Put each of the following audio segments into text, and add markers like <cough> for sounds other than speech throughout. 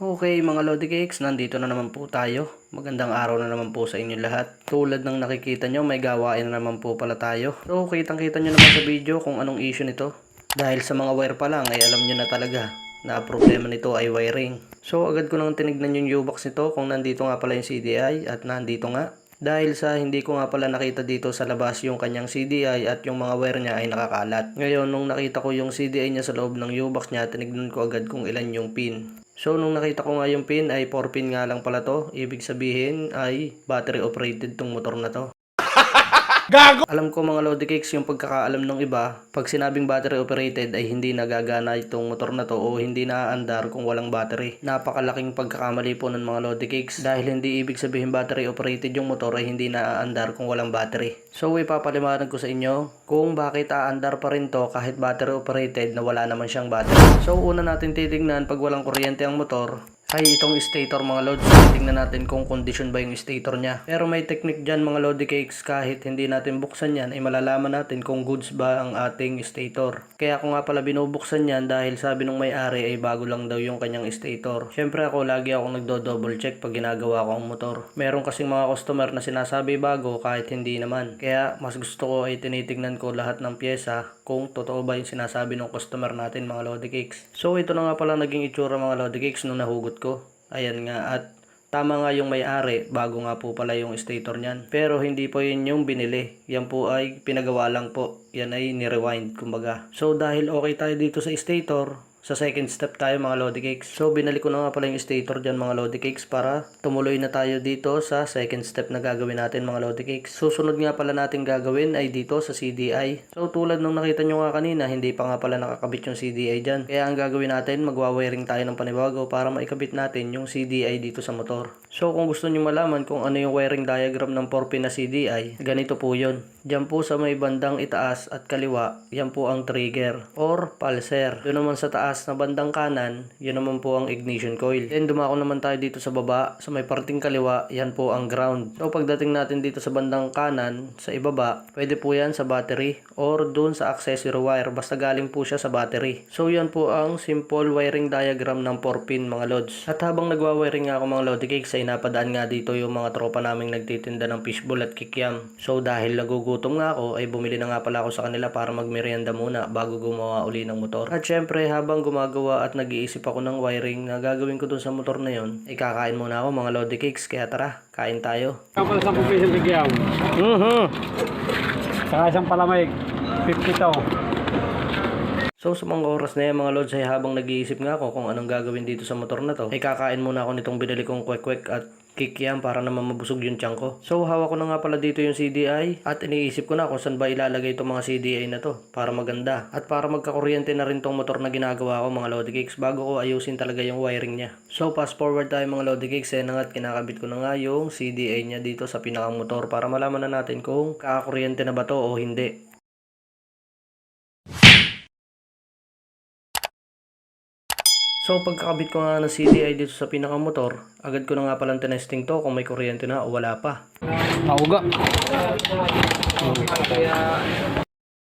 Okay mga Lodi Cakes, nandito na naman po tayo. Magandang araw na naman po sa inyo lahat. Tulad ng nakikita nyo, may gawain na naman po pala tayo. So kitang kita nyo naman sa video kung anong issue nito. Dahil sa mga wire pa lang ay alam nyo na talaga na problema nito ay wiring. So agad ko nang tinignan yung U-box nito kung nandito nga pala yung CDI at nandito nga. Dahil sa hindi ko nga pala nakita dito sa labas yung kanyang CDI at yung mga wire niya ay nakakalat. Ngayon nung nakita ko yung CDI niya sa loob ng U-box niya, tinignan ko agad kung ilan yung pin. So nung nakita ko nga yung pin ay 4 pin nga lang pala to. Ibig sabihin ay battery operated tong motor na to. Gago! Alam ko mga Lodi Cakes yung pagkakaalam ng iba, pag sinabing battery operated ay hindi nagagana itong motor na to o hindi naaandar kung walang battery. Napakalaking pagkakamali po ng mga Lodi Cakes dahil hindi ibig sabihin battery operated yung motor ay hindi naaandar kung walang battery. So ipapaliwanag ko sa inyo kung bakit aandar pa rin to kahit battery operated na wala naman siyang battery. So una natin titignan pag walang kuryente ang motor ay itong stator mga lods. Tingnan natin kung condition ba yung stator niya. Pero may technique dyan mga lodi cakes kahit hindi natin buksan yan ay malalaman natin kung goods ba ang ating stator. Kaya ako nga pala binubuksan yan dahil sabi nung may-ari ay bago lang daw yung kanyang stator. Syempre ako lagi akong nagdo-double check pag ginagawa ko ang motor. Meron kasing mga customer na sinasabi bago kahit hindi naman. Kaya mas gusto ko ay tinitignan ko lahat ng pyesa kung totoo ba yung sinasabi ng customer natin mga lodi cakes. So ito na nga pala naging itsura mga lodi cakes nung nahugot ko. Ayan nga at tama nga yung may-ari bago nga po pala yung stator niyan. Pero hindi po yun yung binili. Yan po ay pinagawa lang po. Yan ay ni-rewind kumbaga. So dahil okay tayo dito sa stator, sa second step tayo mga Lodi Cakes. So binalik ko na nga pala yung stator dyan mga Lodi Cakes para tumuloy na tayo dito sa second step na gagawin natin mga Lodi Cakes. Susunod nga pala natin gagawin ay dito sa CDI. So tulad nung nakita nyo nga kanina, hindi pa nga pala nakakabit yung CDI dyan. Kaya ang gagawin natin, magwa-wiring tayo ng panibago para maikabit natin yung CDI dito sa motor. So kung gusto nyo malaman kung ano yung wiring diagram ng 4-pin na CDI, ganito po yun. Diyan po sa may bandang itaas at kaliwa, yan po ang trigger or pulser. Doon naman sa taas na bandang kanan, yun naman po ang ignition coil. Then dumako naman tayo dito sa baba, sa may parting kaliwa, yan po ang ground. So pagdating natin dito sa bandang kanan, sa ibaba, pwede po yan sa battery or doon sa accessory wire, basta galing po siya sa battery. So yan po ang simple wiring diagram ng 4-pin mga lods. At habang nagwa-wiring nga ako mga lodi cakes, ay napadaan nga dito yung mga tropa naming nagtitinda ng fishbowl at kikiam. So dahil nagugutom nga ako, ay bumili na nga pala ako sa kanila para magmerienda muna bago gumawa uli ng motor. At syempre habang gumagawa at nag-iisip ako ng wiring na gagawin ko dun sa motor na yon, ay kakain muna ako mga lodi cakes. Kaya tara, kain tayo. Kapal sa piso bigyan. Mhm. Saka isang palamig. 50 to. So sa mga oras na yan mga lods ay habang nag-iisip nga ako kung anong gagawin dito sa motor na to, ay kakain muna ako nitong binili kong kwek-kwek at kikiam para naman mabusog yung tiyan ko. So hawak ko na nga pala dito yung CDI at iniisip ko na kung saan ba ilalagay itong mga CDI na to para maganda. At para magkakuryente na rin tong motor na ginagawa ko mga Lodi Cakes bago ko ayusin talaga yung wiring niya. So fast forward tayo mga Lodi Cakes eh at kinakabit ko na nga yung CDI niya dito sa pinakang motor para malaman na natin kung kakakuryente na ba to o hindi. So pagkakabit ko nga ng CDI dito sa pinakamotor, agad ko na nga palang tinesting to kung may kuryente na o wala pa. Mauga.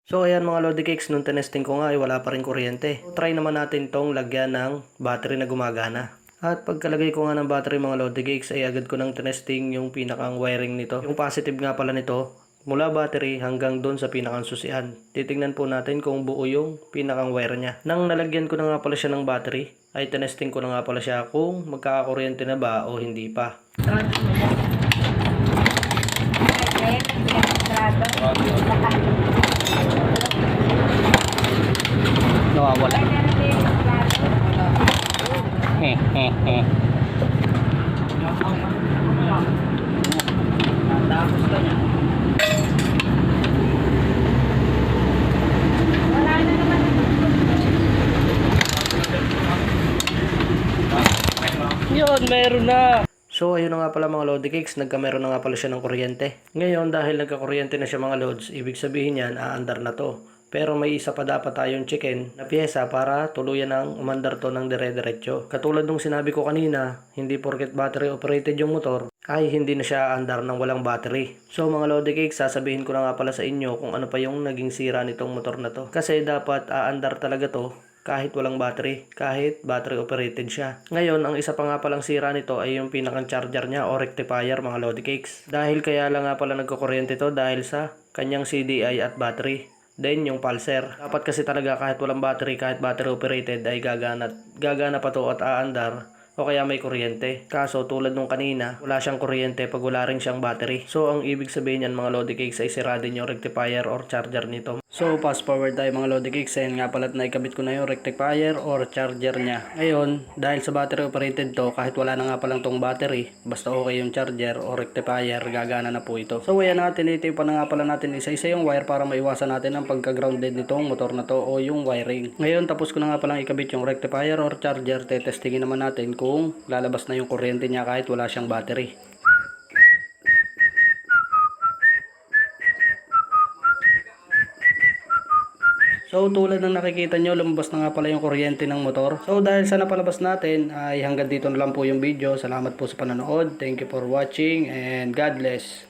So ayan mga Lodi Cakes, nung tinesting ko nga ay wala pa rin kuryente. Try naman natin tong lagyan ng battery na gumagana. At pagkalagay ko nga ng battery mga Lodi Cakes ay agad ko nang tinesting yung pinakang wiring nito. Yung positive nga pala nito, mula battery hanggang doon sa pinakang susian. Titingnan po natin kung buo yung pinakang wire niya. Nang nalagyan ko na nga pala siya ng battery, ay tinesting ko na nga pala siya kung magkakakuryente na ba o hindi pa. Nawawala. <laughs> Yun, meron na! So, ayun na nga pala mga Lodi Cakes, nagkameron na nga pala siya ng kuryente. Ngayon, dahil nagkakuryente na siya mga Lods, ibig sabihin yan, aandar na to. Pero may isa pa dapat tayong chicken na pyesa para tuluyan ng umandar to ng dire-diretso. Katulad nung sinabi ko kanina, hindi porket battery operated yung motor, ay hindi na siya aandar ng walang battery. So mga Lodi Cakes, sasabihin ko na nga pala sa inyo kung ano pa yung naging sira nitong motor na to. Kasi dapat aandar talaga to kahit walang battery, kahit battery operated siya. Ngayon, ang isa pa nga palang sira nito ay yung pinakang charger niya o rectifier mga Lodi Cakes. Dahil kaya lang nga pala nagkukuryente to dahil sa kanyang CDI at battery. Then yung pulser. Dapat kasi talaga kahit walang battery, kahit battery operated ay gagana, gagana pa to at aandar o kaya may kuryente. Kaso tulad nung kanina, wala siyang kuryente pag wala rin siyang battery. So ang ibig sabihin yan mga Lodi Cakes ay sira din yung rectifier or charger nito. So fast forward tayo mga Lodi Cakes. Ayan nga pala at naikabit ko na yung rectifier or charger niya. Ngayon, dahil sa battery operated to, kahit wala na nga palang tong battery, basta okay yung charger or rectifier, gagana na po ito. So ayan natin, ito pa na nga pala natin isa-isa yung wire para maiwasan natin ang pagka-grounded nitong motor na to o yung wiring. Ngayon, tapos ko na nga palang ikabit yung rectifier or charger. Tetestingin naman natin kung lalabas na yung kuryente niya kahit wala siyang battery. So tulad ng nakikita nyo, lumabas na nga pala yung kuryente ng motor. So dahil sa napalabas natin, ay hanggang dito na lang po yung video. Salamat po sa panonood. Thank you for watching and God bless.